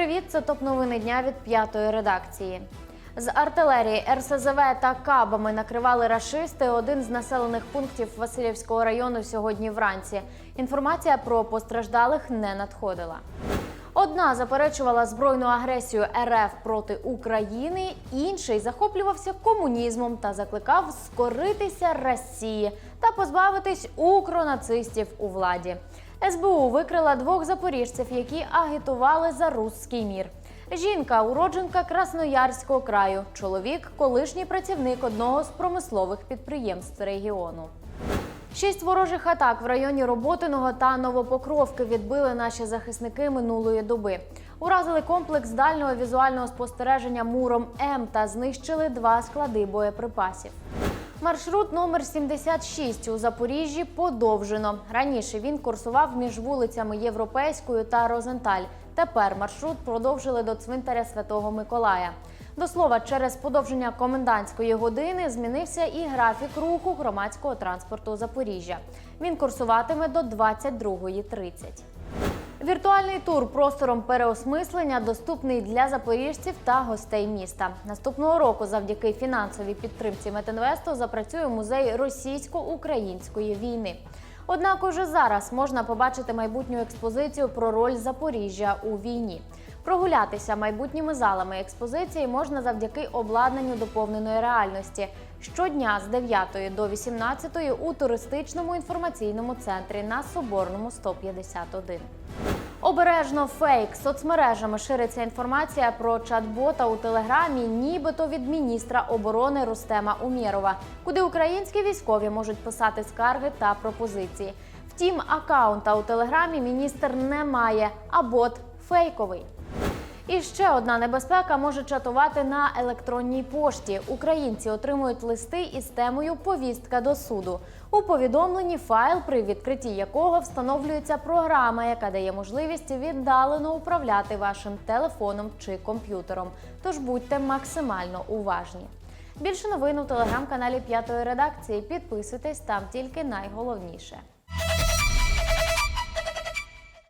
привіт! Це топ новини дня від п'ятої редакції. З артилерії РСЗВ та кабами накривали рашисти один з населених пунктів Васильівського району сьогодні вранці. Інформація про постраждалих не надходила. Одна заперечувала збройну агресію РФ проти України, інший захоплювався комунізмом та закликав скоритися Росії та позбавитись укронацистів у владі. СБУ викрила двох запоріжців, які агітували за руський мір. Жінка уродженка Красноярського краю, чоловік колишній працівник одного з промислових підприємств регіону. Шість ворожих атак в районі Роботиного та Новопокровки відбили наші захисники минулої доби. Уразили комплекс дальнього візуального спостереження Муром М та знищили два склади боєприпасів. Маршрут номер 76 у Запоріжжі подовжено. Раніше він курсував між вулицями Європейською та Розенталь. Тепер маршрут продовжили до цвинтаря Святого Миколая. До слова, через подовження комендантської години змінився і графік руху громадського транспорту Запоріжжя. Він курсуватиме до 22.30. Віртуальний тур простором переосмислення доступний для запоріжців та гостей міста. Наступного року, завдяки фінансовій підтримці Метинвесту, запрацює музей російсько-української війни. Однак уже зараз можна побачити майбутню експозицію про роль Запоріжжя у війні. Прогулятися майбутніми залами експозиції можна завдяки обладнанню доповненої реальності щодня з 9 до 18 у туристичному інформаційному центрі на Соборному 151. Обережно фейк соцмережами шириться інформація про чат-бота у телеграмі, нібито від міністра оборони Рустема Умєрова, куди українські військові можуть писати скарги та пропозиції. Втім, акаунта у телеграмі міністр не має, а бот фейковий. І ще одна небезпека може чатувати на електронній пошті. Українці отримують листи із темою Повістка до суду. У повідомленні файл, при відкритті якого встановлюється програма, яка дає можливість віддалено управляти вашим телефоном чи комп'ютером. Тож будьте максимально уважні. Більше новин у телеграм-каналі П'ятої редакції. Підписуйтесь там тільки найголовніше.